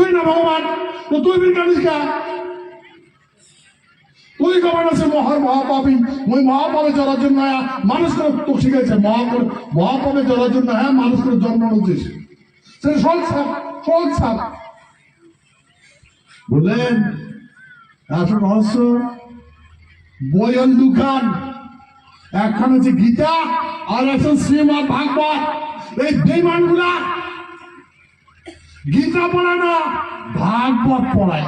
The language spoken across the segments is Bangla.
তুই না ভগবান? তো তুই কে? তুই কমান আছে মহার মহাপাপী? ওই মহাপাপে চলার জন্য হ্যাঁ, মানুষ করে তো শিখেছে মহাপুর মহাপাপে চলার জন্য হ্যাঁ মানুষ করে জন্ম নিচ্ছিস সে সল সাপ সল সাপ। বুঝলেন আসল রহস্য বইয়ের দোকান একখান হচ্ছে গীতা আর আছে শ্রীমদ ভাগবত। এই বেমানগুলা গীতা পড়ায় না, ভাগবত পড়ায়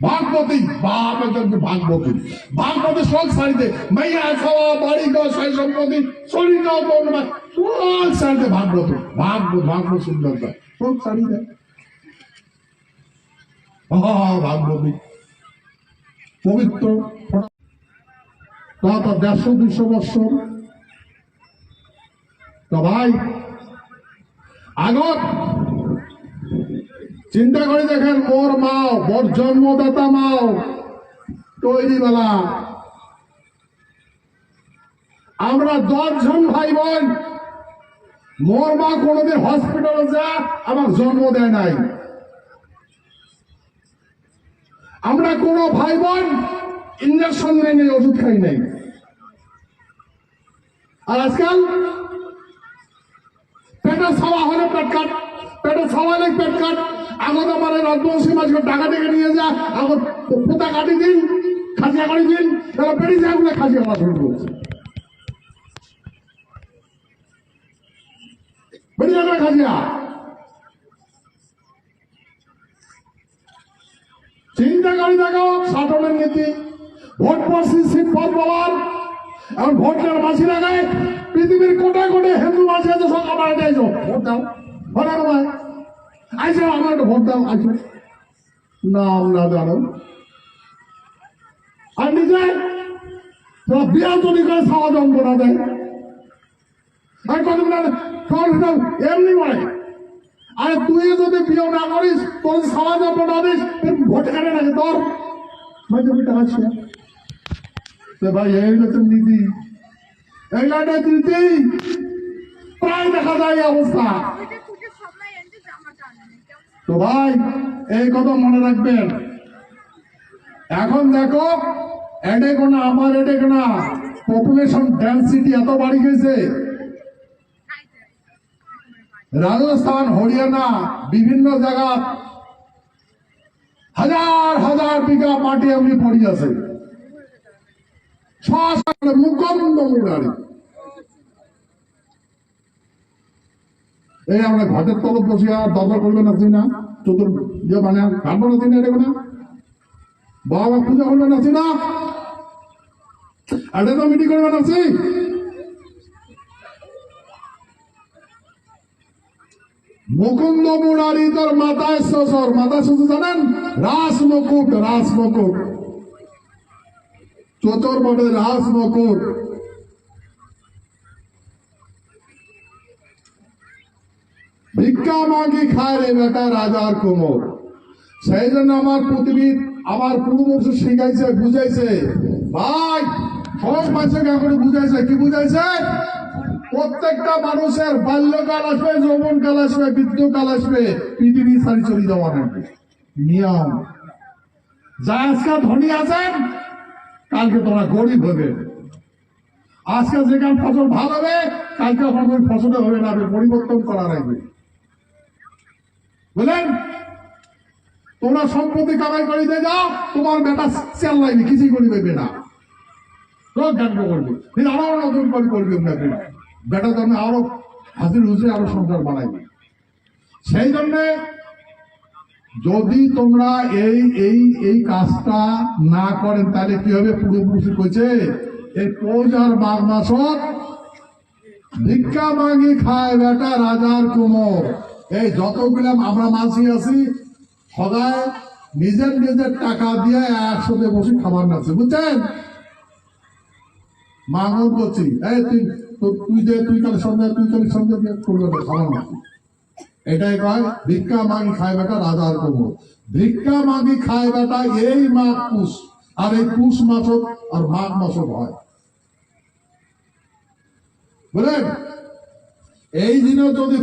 ভাগবতী বাপ ভাগবতী। ভাগবতী সব সারিতে, মাইয়া, খাওয়া, বাড়ি গাও সাই সম্পত্তি, শরীর গাও পৌর্ণমা সব সারিতে ভাগবত। ভাগবত ভাগবত সুন্দরতা সব সারিতে। ভাগবতী। পবিত্র। তো দেড়শো দুশো বৎসর। তো ভাই আগত। চিন্তা করে দেখেন মোর মাও মোর জন্মদাতা মাও তৈরি বেলা আমরা দশজন ভাই বোন মোর মা কোনোদিন হসপিটালে যা আমার জন্ম দেয় নাই। আমরা কোনো ভাই বোন ইঞ্জেকশন নেই ওষুধ খাই নাই। আর আজকাল পেটে ছাওয়া হলে পেট কাট, পেটে ছাওয়া হলে পেট কাট। আগত আমার রাজবংশী মাছকে টাকা ডেকে নিয়ে যা, আগত পোতা কাটি দিন, খাসিয়া কাটি দিন তাহলে পেড়ি যায় বলে খাসিয়া কাটা শুরু করছে যাবে খাসিয়া। চিন্তা করে দেখো শাসনের নীতি। ভোট পড়ছি, সিট পদ বলার। এখন ভোট দেওয়ার মাঝি লাগায়। পৃথিবীর কোটায় কোটে হিন্দু মাঝি আছে, সব আমার আইসো ভোট দাও। ভোটার নয় আইসো, আমার একটা ভোট দাও, আইসো। নাম না জানো। আর নিজে তোরা বিয়া তৈরি করে খাওয়া যন্ত্রণা দেয়। আর কত এমনি বলে আরে তুই যদি বিয়ে না করিস, তোর খাওয়া যন্ত্রণা দিস ভোট কাটে নাকি তোর ভাই তো ভাই, এই নতুন নীতি তো ভাই, এই কথা মনে রাখবেন। এখন দেখো, এডে কোনা আমার এডে কোনা পপুলেশন ডেন্সিটি এত বাড়ি গেছে। রাজস্থান, হরিয়ানা, বিভিন্ন জায়গা হাজার হাজার বিঘা মাটি এমনি পড়ি আছে। শ্বাস মুখন্দ মুরারি। এই আমরা ঘাটের তলব বসিয়া দরবার করবেন তুই না চতুর ইয়ে মানে কাটবো না তুই না? এটা বাবা পূজা করবেন আছি না এটা তো মিটিং করবেন আছি মুকুন্দ মুরারি তোর মাথায় শ্বশুর মাথায় শ্বশুর জানেন? রাস মুকুট রাস মুকুট চতুর বটে রাস মুকুট ভিক্ষা মাগি খায় রে বেটা রাজার কোমর সেই জন্য আমার পৃথিবীর আমার পূর্ববর্ষ শিখাইছে, বুঝাইছে। ভাই সব মানুষকে করে বুঝাইছে, কি বুঝাইছে? প্রত্যেকটা মানুষের বাল্যকাল আসবে, যৌবনকাল আসবে বৃদ্ধকাল আসবে, পৃথিবী সারি চলে যাওয়া নিয়ম। যা আজকে ধনী আছেন কালকে তোমরা গরিব হবে। আজকে যেখানে ফসল ভালো হবে, কালকে আপনার ফসলে হবে না পরিবর্তন করা লাগবে। বুঝলেন? তোমরা সম্পত্তি কামাই করে দিয়ে যাও, তোমার বেটা চেল কিছুই করি দেবে না। করবে। আরও নতুন করে করবে বেটা আরও হাজির হুজে আরও সংসার বাড়াইবে সেই জন্যে যদি তোমরা এই এই এই কাজটা না করেন, তাহলে কি হবে? পূর্বপুরুষ কইছে এই পৌষ আর মাঘ মাসত ভিক্ষা মাগি খায় বেটা রাজার কোমর। এই যতগুলো আমরা মাসি আছি, সদায় নিজের নিজের টাকা দিয়ে একসাথে বসে খাবার নাচ্ছে বুঝছেন? মাগর করছি এই তুই তুই যে তুই কালে সন্ধ্যা তুই কালে সন্ধ্যা করবে, খাবার নাচ্ছে এটাই কয়? ভিক্ষা মাগি খায় বেটা রাজার কোমর ভিক্ষা মাগি খায় বেটা এই মাঘ পুষ। আর এই পুষ মাসত আর মাঘ মাসত হয়। বুঝলেন? এই দিনে যদি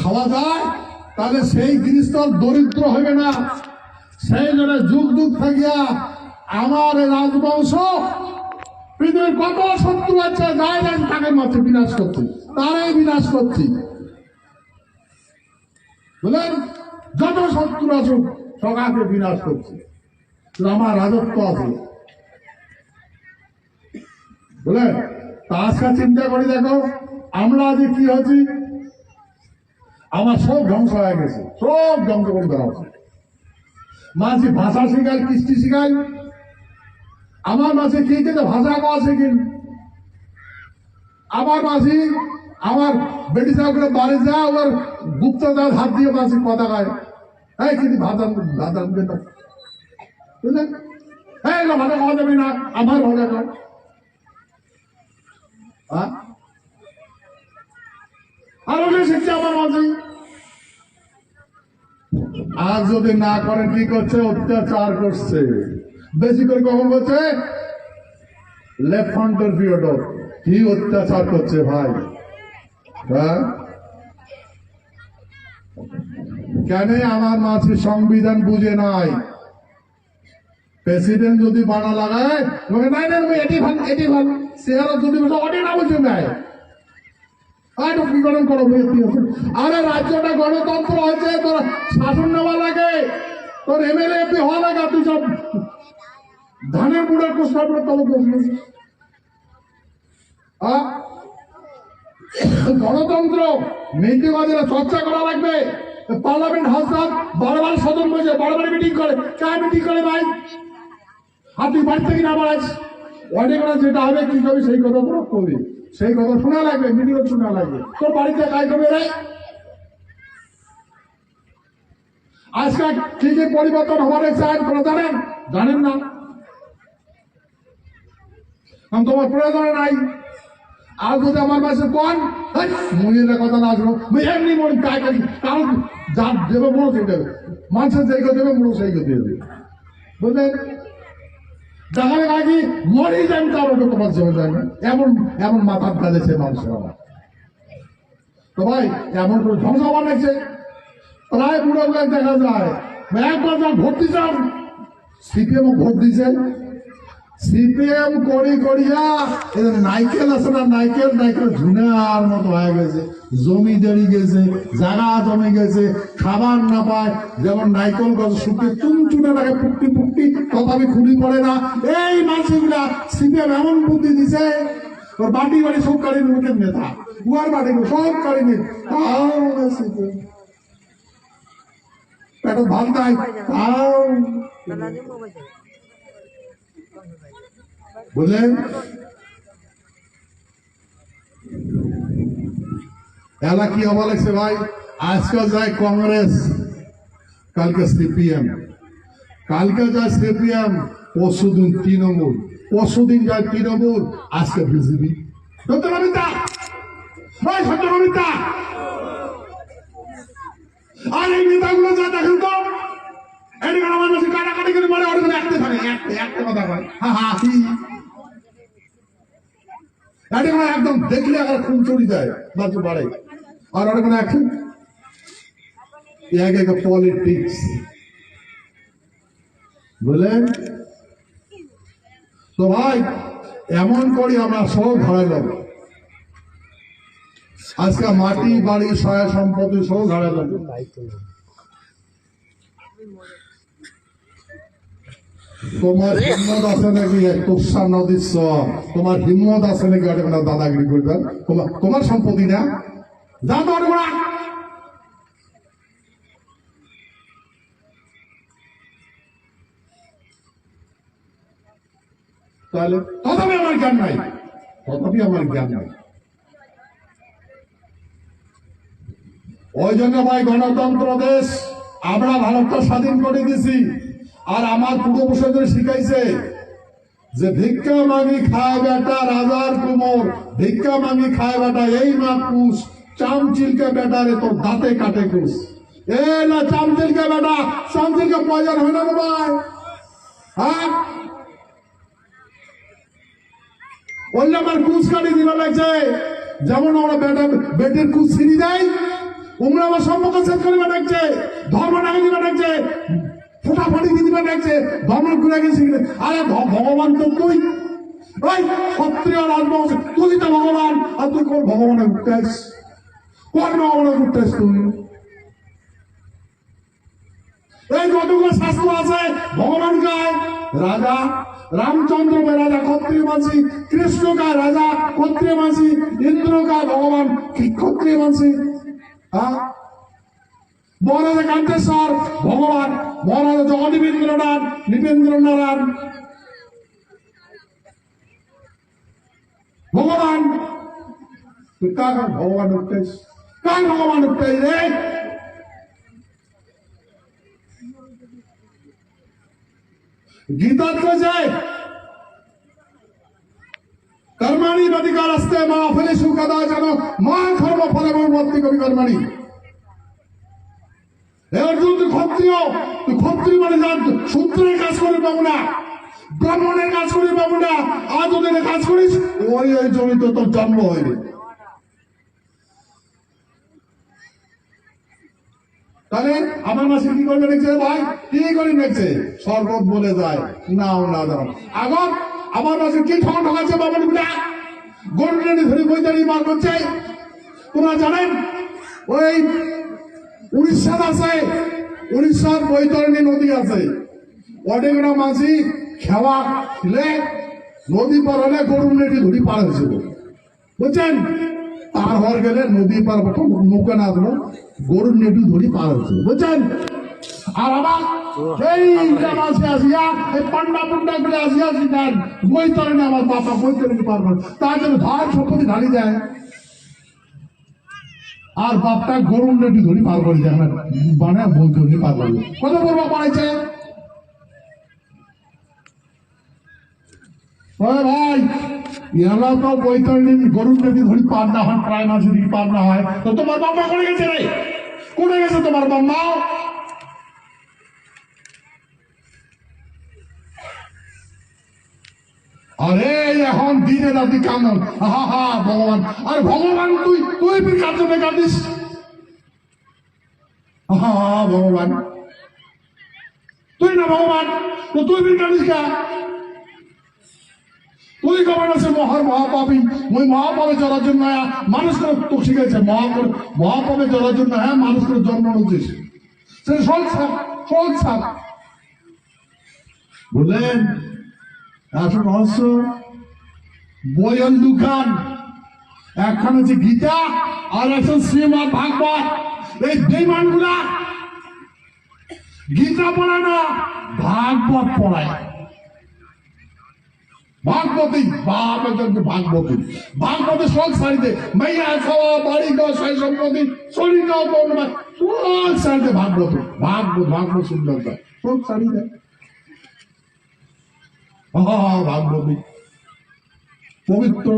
খাওয়া যায়, তাহলে সেই গৃহস্থল দরিদ্র হবে না। সেই জন্য যুগ যুগ থাকিয়া আমার রাজবংশ পৃথিবীর কত শত্রু আছে গায়ে তাকে মাঝে বিনাশ করছি। তারাই বিনাশ করছি। বুঝলেন যত শত্রু আসুক সকাকে বিনাশ করছি। আমার রাজত্ব আছে। বুঝলেন তা আজকে চিন্তা করে দেখো, আমরা আজ কি হচ্ছি আমার সব ধ্বংস হয়ে গেছে, সব ধ্বংস করে দেওয়া হচ্ছে মাঝে ভাষা শেখায় কৃষ্টি শেখায় আমার মাঝে কি কিন্তু ভাষা শেখেন? আমার মাঝি আমার বেটি সাহেবকে বাড়ি যা ওর গুপ্ত দাঁত হাত দিয়ে মাঝে কথা গায় এই কিন্তু ভাষা দেন না বুঝলেন এই ভাষা খাওয়া যাবে না, আমার ভাষা খাও হ্যাঁ? আর ওকে শিখছে আমার মাঝে আর যদি না করে, কি করছে? অত্যাচার করছে। বেশি করে কখন করছে? লেফট ফ্রন্টের পিরিয়ড কি অত্যাচার করছে ভাই? হ্যাঁ কেন আমার মাঝে সংবিধান বুঝে নাই? প্রেসিডেন্ট যদি বানা লাগায় এটি যদি না বুঝে আর রাজ্যটা গণতন্ত্র হয়েছে, তোর শাসন নেওয়া লাগে। তোর এমএলএ এমপি হওয়া লাগে তুই সব ধানের বসলিস আ? গণতন্ত্র নীতিবাদীরা চর্চা করা লাগবে। পার্লামেন্ট হাউস বারবার সদন বসে বারবার মিটিং করে। কার মিটিং করে ভাই? আর তুই বাড়ি থেকে না বাড়াইস অনেক করে যেটা হবে কি করবি, সেই কথা তোরা করবি সেই কথা শোনা লাগবে মিডিও শোনা লাগবে। তোর বাড়িতে কাজ করবে রে। আজকাল কি কি পরিবর্তন হবার চান তোরা জানেন? জানেন না। তোমার প্রয়োজন নাই। আর যদি আমার কাছে কোন? মহিলা কথা না আসব এমনি মন কাজ করি যা দেবে মনে সেই দেবে। মানুষের দেবে সেই কথা দেবে। বুঝলেন? দেখা মরি যান তার ওটা তোমার জমে যায় না। এমন এমন মানুষের আমার তো ভাই, এমন করে ধ্বংস লাগছে। প্রায় বুড়ো দেখা যায়। একবার যা ভোট দিচ্ছেন সিপিএম ভোট দিয়েছেন সিপিএম করি করিয়া এদের নাইকেল আছে না, নাইকেল নাইকেল ঝুনার মতো হয়ে গেছে। জমি দেড়ি গেছে, জায়গা জমে গেছে, খাবার না পায়। যেমন নাইকল গাছ শুকিয়ে চুনচুনে লাগে ফুটটি ফুটটি তথাপি খুলি পড়ে না। এই মানুষগুলা সিপিএম এমন বুদ্ধি দিছে, ওর বাটি বাড়ি সব কারি লোকের নেতা। উয়ার বাড়ি সব কারি নেতা সিপিএম। পেট ভালো নাই, তাও বুঝলেন এলা কি হওয়া লাগছে ভাই আজকে যায় কংগ্রেস কালকে সিপিএম কালকে যায় সিপিএম পরশুদিন তৃণমূল পরশুদিন যায় তৃণমূল আজকে বিজেপি আর এই নেতাগুলো যা দেখেন তো এদিকে আমার কাটাকাটি করে মারে ওর একটা থাকে একটা একটা কথা বলে হা হা হি একদম দেখলে আবার খুন চড়ি যায় বাজু বাড়ে। আর ওর কোনো এখন এক এক পলিটিক্স বুঝলেন? তো ভাই, এমন করি আমরা সব হারাইলাম আজকে মাটি, বাড়ি, সহায় সম্পত্তি সব হারাইলাম তোমার হিম্মত আছে নাকি? তোষা নদীর তোমার হিম্মত আছে নাকি? অনেক না দাদাগিরি করবে। তোমার তোমার সম্পত্তি না? যা তো অনেক তাহলে তথাপি আমার জ্ঞান নাই। তথাপি আমার জ্ঞান নাই। ওই জন্য ভাই গণতন্ত্র দেশ আমরা ভারতটা স্বাধীন করে দিয়েছি। আর আমার পূর্বপুরুষদের শিখাইছে যে ভিক্ষা মাগি খায় বেটা রাজার কুমোর, ভিক্ষা মাগি খায় বেটা এই মা কুস চামচিলকে বেটা রে তোর দাঁতে কাটে কুস এ না চামচিলকে বেটা, চামচিলকে পয়জন হয় না ভাই। হ্যাঁ? ওই আমার কুচ কাটি দিল লাগছে। যেমন আমরা বেটা, বেটির কুচ ছিঁড়ি দেয়, উমরা আমার সম্পর্ক শেষ করিবা ডাকছে ধর্ম দিবা ডাকছে ফোটাফাটি দিবা ডাকছে ধর্ম ঘুরে গেছি আরে ভগবান তো তুই। ওই ক্ষত্রিয় রাজবংশ, তুই তো ভগবান, আর তুই কোন ভগবানের উঠতে আসিস কোন ভগবানের উঠতে আসিস তুই? এই যতগুলো শাস্ত্র আছে ভগবান গায় রাজা, রামচন্দ্র কে রাজা, ক্ষত্রিয় মানসি কৃষ্ণ গায় রাজা, ক্ষত্রিয় মানসি ইন্দ্র গায় ভগবান ক্ষত্রিয় মানসি? হ্যাঁ? বড় কান্তেশ্বর ভগবান বড় জগদীপেন্দ্রনাথ নৃপেন্দ্রনারায়ণ ভগবান ভগবান উত্তেজ কার ভগবান উত্তেজ রে? গীতা তো যায় কর্মাণী বদিকার আসতে মা ফলে সুখদা যেন মা ধর্ম ফলে মর্তি কবি কর্মাণী। এবার যদি তুই ক্ষত্রিয় তুই ক্ষত্রিয় মানে যার সূত্রের কাজ করে পাবো না। ব্রাহ্মণের কাজ করে পাবো না। যদি এটা কাজ করিস, ওই ওই জমিতে তোর জন্ম হয়নি তাহলে আমার মাসে কি করবে দেখছে ভাই? কি করে দেখছে শরবত বলে যায়, নাও না দাও আগর আমার মাসে কি ঠকা ঠকাচ্ছে বাবা গুলা গরু ধরে বৈতারি মার করছে। তোমরা জানেন, ওই উড়িষ্যার আছে। উড়িষ্যার বৈতরণী নদী আছে। অনেকটা মাঝি খেওয়া ছিলে, নদী পার হলে গরু নেটি ধরি পার হয়েছিল বুঝছেন? পার হওয়ার গেলে নদী পার নৌকা না আসলো গরুর নেটু ধরি পার হচ্ছে বুঝছেন? আর আবার এই মাসে আসিয়া এই আমার বাবা বৈতরণী পার করে, তার জন্য ধার সম্পত্তি ঢালি যায় আর বাপটা গরুর রেটি ধরি পার করে যায় না মানে ধরি পার করে কত বড় বানাইছে ভাই, এরা তো বৈতরণী গরুর নদী ধরি পার না হয়, প্রায় মাঝে দিকে পার না হয়, তো তোমার বাবা করে গেছে রে? কোনে গেছে তোমার বাবা আরে এখন দিনে রাতি কামন হা হা ভগবান। আর ভগবান তুই তুই ফির কাজ জন্য কাঁদিস হা ভগবান। তুই না ভগবান তো তুই ফির কাঁদিস কা? তুই কেমন আছে মহার মহাপাপী? ওই মহাপাপে চলার জন্য হ্যাঁ, মানুষ করে তো শিখেছে মহাপুর মহাপাপে চলার জন্য হ্যাঁ মানুষ করে জন্ম নিচ্ছিস সে সল সাপ সাপ। বললেন আসল রহস্য বইয়ের দোকান একখান হচ্ছে গীতা আর একজন শ্রীমদ ভাগবত। এই বেমানগুলা গীতা পড়ায় না, ভাগবত পড়ায় ভাগবতী, বাপ একজনকে ভাগবতী। ভাগবতী সব সারিতে মাইয়া, খাওয়া, বাড়ি গাওয়া সেই সম্পত্তি শরীর কোন সব সারিতে ভাগবত। ভাগবত ভাগবত সুন্দর সব সারিতে ভাগবতী পবিত্র